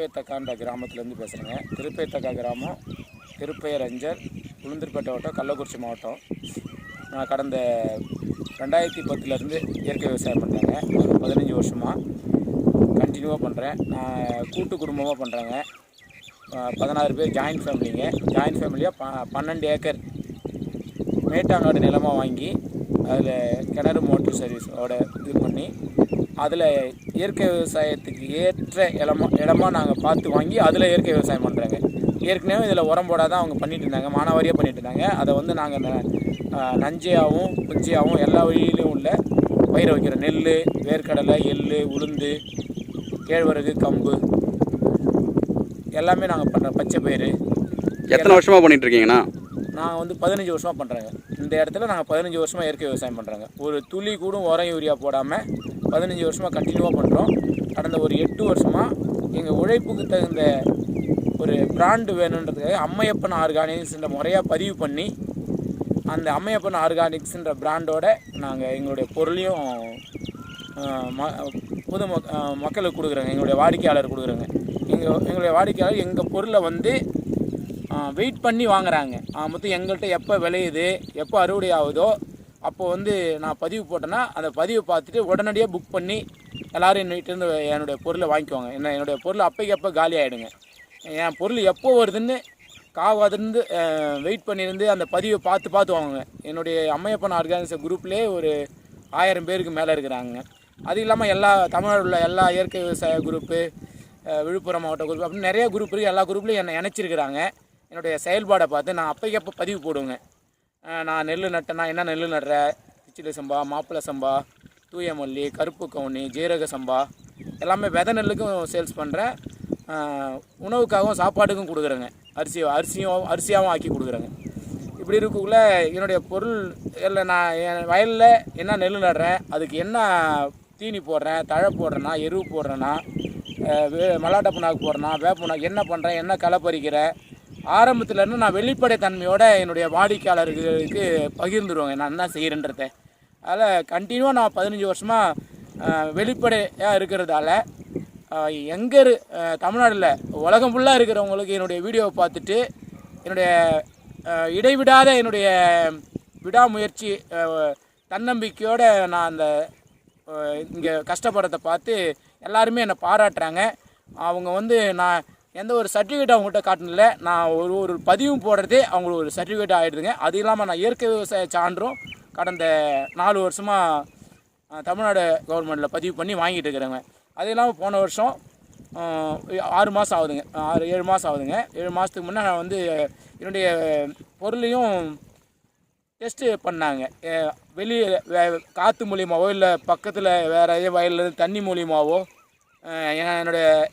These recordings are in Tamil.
திருப்பயத்தக்கான்ற கிராமத்துலேருந்து பேசுகிறேங்க திருப்பையத்தக்கா கிராமம் திருப்பையர் அஞ்சர் உளுந்தூர்பேட்டை மாவட்டம் கள்ளக்குறிச்சி மாவட்டம். நான் கடந்த ரெண்டாயிரத்தி பத்துலேருந்து இயற்கை விவசாயம் பண்ணுறேங்க ஒரு பதினஞ்சு வருஷமாக கண்டினியூவாக பண்ணுறேன் நான் கூட்டு குடும்பமாக பண்ணுறேங்க பதினாறு பேர் ஜாயின்ட் ஃபேமிலிங்க ஜாயின்ட் ஃபேமிலியாக ப பன்னெண்டு ஏக்கர் மேட்டாங்காடு நிலமாக வாங்கி அதில் கிணறு மோட்டர் சர்வீஸோட இது பண்ணி அதில் இயற்கை விவசாயத்துக்கு ஏற்ற இடமா இடமா நாங்கள் பார்த்து வாங்கி அதில் இயற்கை விவசாயம் பண்ணுறாங்க ஏற்கனவே இதில் உரம் போடாத அவங்க பண்ணிட்டு இருந்தாங்க மானாவாரியாக பண்ணிட்டு இருந்தாங்க. அதை வந்து நாங்கள் நஞ்சையாகவும் குஞ்சியாகவும் எல்லா வழியிலையும் உள்ள பயிரை வைக்கிறோம் நெல் வேர்க்கடலை எள் உளுந்து கேழ்வரகு கம்பு எல்லாமே நாங்கள் பண்ணுறோம் பச்சை பயிறு. எத்தனை வருஷமாக பண்ணிட்டு நான் நாங்கள் வந்து பதினஞ்சு வருஷமாக பண்ணுறேங்க இந்த இடத்துல நாங்கள் பதினஞ்சு வருஷமாக இயற்கை விவசாயம் பண்ணுறாங்க ஒரு துளி கூட உரம் யூரியா போடாமல் பதினஞ்சு வருஷமாக கண்டினியூவாக பண்ணுறோம் கடந்த ஒரு எட்டு வருஷமாக எங்கள் உழைப்புக்கு தகுந்த ஒரு பிராண்டு வேணுன்றதுக்காக அம்மையப்பன் ஆர்கானிக்ஸ்ன்ற முறையாக பதிவு பண்ணி அந்த அம்மையப்பன் ஆர்கானிக்ஸ்ன்ற பிராண்டோட நாங்கள் எங்களுடைய பொருளையும் ம பொது மக் மக்களுக்கு கொடுக்குறோங்க. எங்களுடைய வாடிக்கையாளர் கொடுக்குறோங்க. எங்கள் எங்களுடைய வாடிக்கையாளர் எங்கள் பொருளை வந்து வெயிட் பண்ணி வாங்குறாங்க. மொத்தம் எங்கள்கிட்ட எப்போ விளையுது எப்போ அறுவடை ஆகுதோ அப்போ வந்து நான் பதிவு போட்டேன்னா அந்த பதிவை பார்த்துட்டு உடனடியாக புக் பண்ணி எல்லோரும் என்கிட்டருந்து என்னுடைய பொருளை வாங்கிக்குவாங்க என்ன என்னுடைய பொருள் அப்போக்கு எப்போ காலி ஆகிடுங்க என் பொருள் எப்போ வருதுன்னு காவாதிருந்து வெயிட் பண்ணியிருந்து அந்த பதிவை பார்த்து பார்த்து வாங்குங்க. என்னுடைய அம்மையப்பன் ஆர்கானிக்ஸ் குரூப்லேயே ஒரு ஆயிரம் பேருக்கு மேலே இருக்கிறாங்க. அது இல்லாமல் எல்லா தமிழ்நாடு உள்ள எல்லா இயற்கை விவசாய குரூப்பு விழுப்புரம் மாவட்ட குரூப் அப்படின்னு நிறைய குரூப் இருக்குது எல்லா குரூப்லேயும் என்னை இணைச்சிருக்கிறாங்க. என்னுடைய செயல்பாடை பார்த்து நான் அப்பைக்கு அப்போ பதிவு போடுவேங்க. நான் நெல் நட்டேன்னா என்ன நெல் நடுறேன் கிச்சிலி சம்பா மாப்பிள்ளை சம்பா தூய மல்லி கருப்பு கவுனி ஜீரக சம்பா. எல்லாமே விதை நெல்லுக்கும் சேல்ஸ் பண்ணுறேன் உணவுக்காகவும் சாப்பாட்டுக்கும் கொடுக்குறேங்க. அரிசி அரிசியும் அரிசியாகவும் ஆக்கி கொடுக்குறேங்க. இப்படி இருக்கக்குள்ள என்னுடைய பொருள் இல்லை நான் என் வயலில் என்ன நெல் நடுறேன்? அதுக்கு என்ன தீனி போடுறேன்? தழை போடுறேன்னா எருவு போடுறேன்னா வே- மல்லாட்டை புண்ணாக்கு போடுறேன்னா வேப்ப என்ன பண்ணுறேன் என்ன களை பறிக்கிறேன் ஆரம்பத்துலேருந்து நான் வெளிப்படைத்தன்மையோட என்னுடைய வாடிக்கையாளர்களுக்கு பகிர்ந்துருவேன் நான் என்ன செய்கிறேன்றத அதில் கண்டினியூவாக நான் பதினஞ்சு வருஷமாக வெளிப்படையாக இருக்கிறதால எங்கே இரு தமிழ்நாட்டில் உலகம் ஃபுல்லாக இருக்கிறவங்களுக்கு என்னுடைய வீடியோவை பார்த்துட்டு என்னுடைய இடைவிடாத என்னுடைய விடாமுயற்சி தன்னம்பிக்கையோடு நான் அந்த இங்கே கஷ்டப்படுறதை பார்த்து எல்லாருமே என்னை பாராட்டுறாங்க. அவங்க வந்து நான் எந்த ஒரு சர்டிஃபிகேட் அவங்ககிட்ட காட்டினதில்ல நான் ஒரு ஒரு பதிவும் போடுறதே அவங்களுக்கு ஒரு சர்டிஃபிகேட் ஆகிடுதுங்க அது இல்லாமல் நான் இயற்கை விவசாய சான்றும் கடந்த நாலு வருஷமாக தமிழ்நாடு கவர்மெண்ட்டில் பதிவு பண்ணி வாங்கிட்டு இருக்கிறேங்க. அது இல்லாமல் போன வருஷம் ஆறு மாதம் ஆகுதுங்க. ஆறு ஏழு மாதம் ஆகுதுங்க. ஏழு மாதத்துக்கு முன்னே நான் வந்து என்னுடைய பொருளையும் டெஸ்ட்டு பண்ணாங்க. வெளியே வே- காற்று மூலியமாகவோ இல்லை பக்கத்தில் வேறு ஏதோ வயலில் தண்ணி மூலியமாவோ என்னுடைய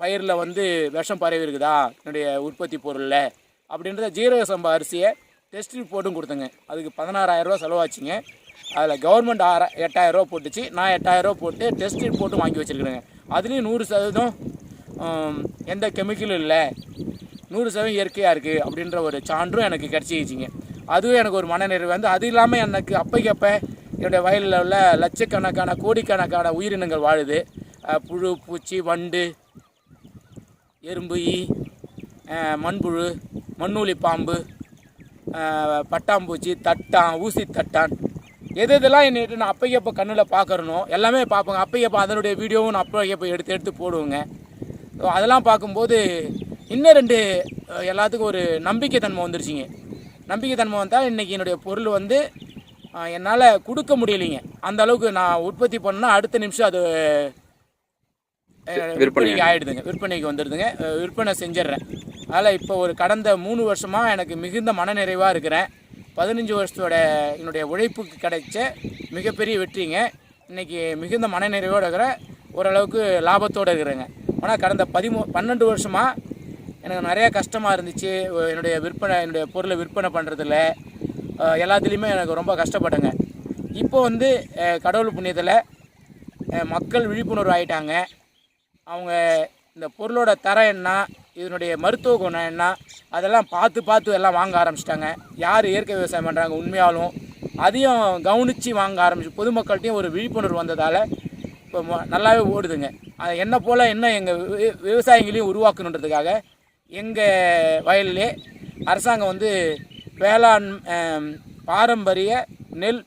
பயிரில் வந்து விஷம் பரவி இருக்குதா? என்னுடைய உற்பத்தி பொருளில். அப்படின்றத ஜீரக சம்பா அரிசியை டெஸ்ட் ரிப்போர்ட்டும் கொடுத்தங்க. அதுக்கு பதினாறாயிரரூவா செலவாச்சுங்க. அதில் கவர்மெண்ட் ஆற எட்டாயிரரூவா போட்டுச்சு. நான் எட்டாயிரரூவா போட்டு டெஸ்ட் ரிப்போர்ட்டும் வாங்கி வச்சுருக்கிறேங்க. அதுலேயும் நூறு சதவீதம் எந்த கெமிக்கலும் இல்லை. நூறு சதவீதம் இயற்கையாக இருக்குது அப்படின்ற ஒரு சான்றும் எனக்கு கிடச்சிக்கிச்சிங்க. அதுவும் எனக்கு ஒரு மனநிறைவு வந்து அது இல்லாமல் எனக்கு அப்பைக்கப்போ என்னுடைய வயலில் உள்ள லட்சக்கணக்கான கோடிக்கணக்கான உயிரினங்கள் வாழுது. புழு பூச்சி வண்டு எறும்பு ஈ மண்புழு மண்ணூலி பாம்பு பட்டாம்பூச்சி தட்டான் ஊசி தட்டான். எது எதெல்லாம் என்னட்டு நான் அப்பைக்கு கண்ணில் பார்க்கறனோ எல்லாமே பார்ப்பேங்க அப்பைக்கு அதனுடைய வீடியோவும் நான் அப்பைக்கு அப்போ எடுத்து எடுத்து போடுவேங்க. ஸோ அதெல்லாம் பார்க்கும்போது இன்னும் ரெண்டு எல்லாத்துக்கும் ஒரு நம்பிக்கை தன்மை வந்துருச்சுங்க. நம்பிக்கை தன்மை வந்தால் இன்றைக்கி என்னுடைய பொருள் வந்து என்னால் கொடுக்க முடியலைங்க. அந்த அளவுக்கு நான் உற்பத்தி பண்ணால் அடுத்த நிமிஷம் அது விற்பனைக்கு ஆயிடுதுங்க. விற்பனைக்கு வந்துடுதுங்க. விற்பனை செஞ்சிடுறேன் அதனால் இப்போ ஒரு கடந்த மூணு வருஷமாக எனக்கு மிகுந்த மனநிறைவாக இருக்கிறேன். பதினஞ்சு வருஷத்தோட என்னுடைய உழைப்புக்கு கிடைச்ச மிகப்பெரிய வெற்றிங்க. இன்றைக்கி மிகுந்த மனநிறைவோடு இருக்கிறேன். ஓரளவுக்கு லாபத்தோடு இருக்கிறேங்க. ஆனால் கடந்த பதிமூ பன்னெண்டு வருஷமாக எனக்கு நிறைய கஷ்டமாக இருந்துச்சு. என்னுடைய விற்பனை என்னுடைய பொருளை விற்பனை பண்ணுறதுல எல்லாத்துலேயுமே எனக்கு ரொம்ப கஷ்டப்பட்டேங்க. இப்போ வந்து கடவுள் புண்ணியத்தில் மக்கள் விழிப்புணர்வு ஆயிட்டாங்க. அவங்க இந்த பொருளோட தரம் என்ன இதனுடைய மருத்துவ குணம் என்ன அதெல்லாம் பார்த்து பார்த்து எல்லாம் வாங்க ஆரம்பிச்சிட்டாங்க. யார் இயற்கை விவசாயம் பண்ணுறாங்க உண்மையாலும் அதையும் கவனித்து வாங்க ஆரம்பிச்சு பொதுமக்கள்கிட்டையும் ஒரு விழிப்புணர்வு வந்ததால் இப்போ மொ- நல்லாவே ஓடுதுங்க. அதை என்னை போல் இன்னும் எங்கள் விவசாயிகளையும் உருவாக்கணுன்றதுக்காக எங்கள் வயலிலே அரசாங்கம் வந்து வேளாண் பாரம்பரிய நெல்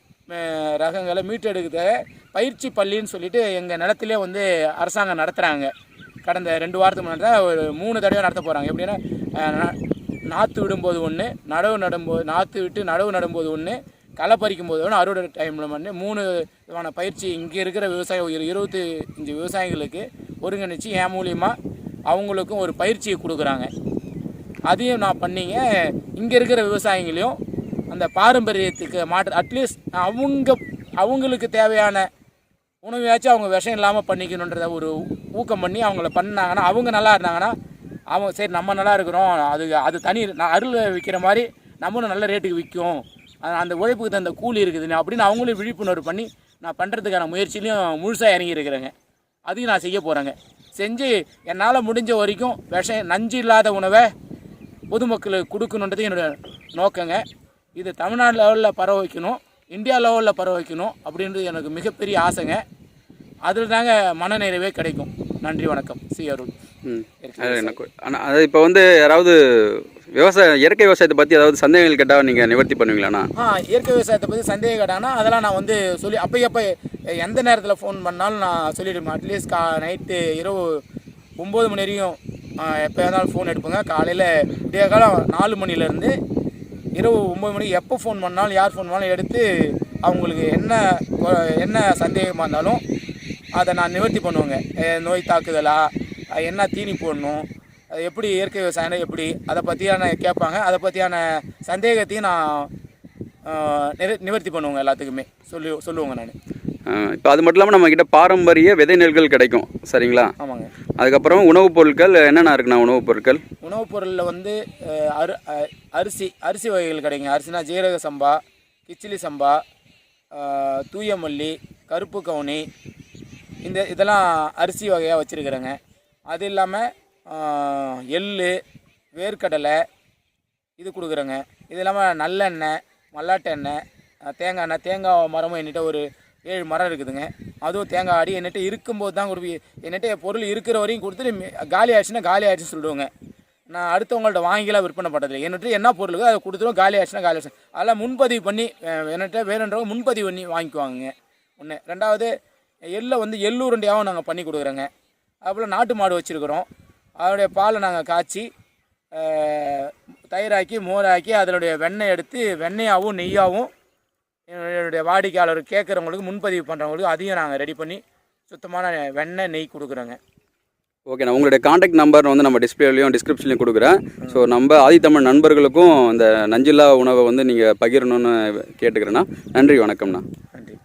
ரகங்களை மீட்டெடுக்கிறத பயிற்சி பள்ளின்னு சொல்லிட்டு எங்கள் நிலத்திலே வந்து அரசாங்கம் நடத்துகிறாங்க கடந்த ரெண்டு வாரத்துக்கு முன்னாடி தான் ஒரு மூணு தடவை நடத்த போகிறாங்க எப்படின்னா நாற்று விடும்போது ஒன்று நடவு நடும்போது நாற்று விட்டு நடவு நடும்போது ஒன்று களை பறிக்கும் போது ஒன்று அறுவடை டைமில் ஒன்று மூணு விதமான பயிற்சி இங்கே இருக்கிற விவசாய ஒரு இருபத்தி அஞ்சு விவசாயிகளுக்கு ஒருங்கிணைச்சி என் மூலியமாக அவங்களுக்கும் ஒரு பயிற்சியை கொடுக்குறாங்க. அதையும் நான் பண்ணிங்க. இங்கே இருக்கிற விவசாயிகளையும் அந்த பாரம்பரியத்துக்கு மாற்று அட்லீஸ்ட் அவங்க அவங்களுக்கு தேவையான உணவையாச்சும் அவங்க விஷம் இல்லாமல் பண்ணிக்கணுன்றத ஒரு ஊக்கம் பண்ணி அவங்கள பண்ணாங்கன்னா அவங்க நல்லா இருந்தாங்கன்னா அவங்க சரி நம்ம நல்லா இருக்கிறோம். அது அது தனி நான் அருள் விற்கிற மாதிரி நம்மளும் நல்ல ரேட்டுக்கு விற்கும் அந்த உழைப்புக்கு தகுந்த கூலி இருக்குது. அப்படின்னு அவங்களும் விழிப்புணர்வு பண்ணி நான் பண்ணுறதுக்கான முயற்சியிலையும் முழுசாக இறங்கி இருக்கிறேங்க. அதையும் நான் செய்ய போகிறேங்க செஞ்சு என்னால் முடிஞ்ச வரைக்கும் விஷம் நஞ்சு இல்லாத உணவை பொதுமக்களுக்கு கொடுக்கணுன்றது என்னோட நோக்கங்க. இது தமிழ்நாடு லெவலில் பரவ வைக்கணும் இந்தியா லெவலில் பரவ வைக்கணும் அப்படின்றது எனக்கு மிகப்பெரிய ஆசைங்க. அதில் தாங்க மனநிறைவே கிடைக்கும். நன்றி வணக்கம். சி. அருள் ஆனால் அது இப்போ வந்து யாராவது விவசாய இயற்கை விவசாயத்தை பற்றி ஏதாவது சந்தேகங்கள் கேட்டால் நீங்கள் நிவர்த்தி பண்ணுவீங்களாண்ணா? ஆ இயற்கை விவசாயத்தை பற்றி சந்தேகம் கேட்டாங்கன்னா அதெல்லாம் நான் வந்து சொல்லி அப்போ எப்போ எந்த நேரத்தில் ஃபோன் பண்ணாலும் நான் சொல்லிடுவேன். அட்லீஸ்ட் கா நைட்டு இரவு ஒம்பது மணி வரையும் எப்போ இருந்தாலும் ஃபோன் எடுப்பேங்க. காலையில் விடிய காலம் நாலு மணிலேருந்து இரவு ஒம்பது மணிக்கு எப்போ ஃபோன் பண்ணாலும் யார் ஃபோன் பண்ணாலும் எடுத்து அவங்களுக்கு என்ன என்ன சந்தேகமாக இருந்தாலும் அதை நான் நிவர்த்தி பண்ணுவேங்க. நோய் தாக்குதலா? என்ன தீனி போடணும்? அது எப்படி இயற்கை விவசாயம் எப்படி? அதை பற்றியான கேட்பாங்க. அதை பற்றியான சந்தேகத்தையும் நான் நிவர்த்தி பண்ணுவோங்க எல்லாத்துக்குமே. சொல்லி சொல்லுவோங்க நான். இப்போ அது மட்டும் இல்லாமல் நம்மக்கிட்ட பாரம்பரிய விதை நெல்கள் கிடைக்கும். சரிங்களா? ஆமாங்க. அதுக்கப்புறம் உணவுப் பொருட்கள் என்னென்ன இருக்குண்ணா உணவுப் பொருட்கள்? உணவுப் பொருளில் வந்து அரு அரிசி அரிசி வகைகள் கிடைக்குங்க. அரிசினா ஜீரக சம்பா கிச்சிலி சம்பா தூயமல்லி தூய மல்லி கருப்பு கவுனி இந்த இதெல்லாம் அரிசி வகையாக வச்சுருக்குறேங்க. அது இல்லாமல் எள் வேர்க்கடலை இது கொடுக்குறேங்க. இது இல்லாமல் நல்லெண்ணெய் மல்லாட்டை எண்ணெய் தேங்காய் எண்ணெய் தேங்காய் மரமும் என்கிட்ட ஒரு ஏழு மரம் இருக்குதுங்க. அதுவும் தேங்காய் அடி என்கிட்ட இருக்கும்போது தான் கொடுப்பி என்னிட்ட பொருள் இருக்கிற வரையும் கொடுத்துட்டு காலி ஆயிடுச்சுன்னா காலி ஆயிடுச்சுன்னு சொல்லிடுவோங்க நான் அடுத்தவங்கள்ட்ட வாங்கிலாம் விற்பனை பண்ணுறதில்ல என்கிட்ட என்ன பொருளுக்கோ அதை கொடுத்துருவோம் காலி ஆச்சுன்னா காலி ஆச்சு. அதெல்லாம் முன்பதிவு பண்ணி என்னட்ட வேணுன்றவங்க முன்பதிவு பண்ணி வாங்கிக்குவாங்க ஒன்று ரெண்டாவது எள்ளை வந்து எள்ளுருண்டையாகவும் நாங்கள் பண்ணி கொடுக்குறோங்க. அதுபோல் நாட்டு மாடு வச்சுருக்குறோம். அதோடைய பாலை நாங்கள் காய்ச்சி தயிராக்கி மோராக்கி அதனுடைய வெண்ணெய் எடுத்து வெண்ணெயாகவும் நெய்யாகவும் என்னுடைய வாடிக்கையாளர் கேட்குறவங்களுக்கு முன்பதிவு பண்ணுறவங்களுக்கு அதையும் நாங்கள் ரெடி பண்ணி சுத்தமான வெண்ணெய் நெய் கொடுக்குறோங்க. ஓகேண்ணா உங்களுடைய காண்டாக்ட் நம்பர் வந்து நம்ம டிஸ்பிளேலையும் டிஸ்கிரிப்ஷன்லையும் கொடுக்குறேன். ஸோ நம்ம ஆதித்தமிழ் நண்பர்களுக்கும் இந்த நஞ்சில்லா உணவை வந்து நீங்கள் பகிரணும்னு கேட்டுக்கிறேண்ணா நன்றி வணக்கம்ண்ணா. நன்றி.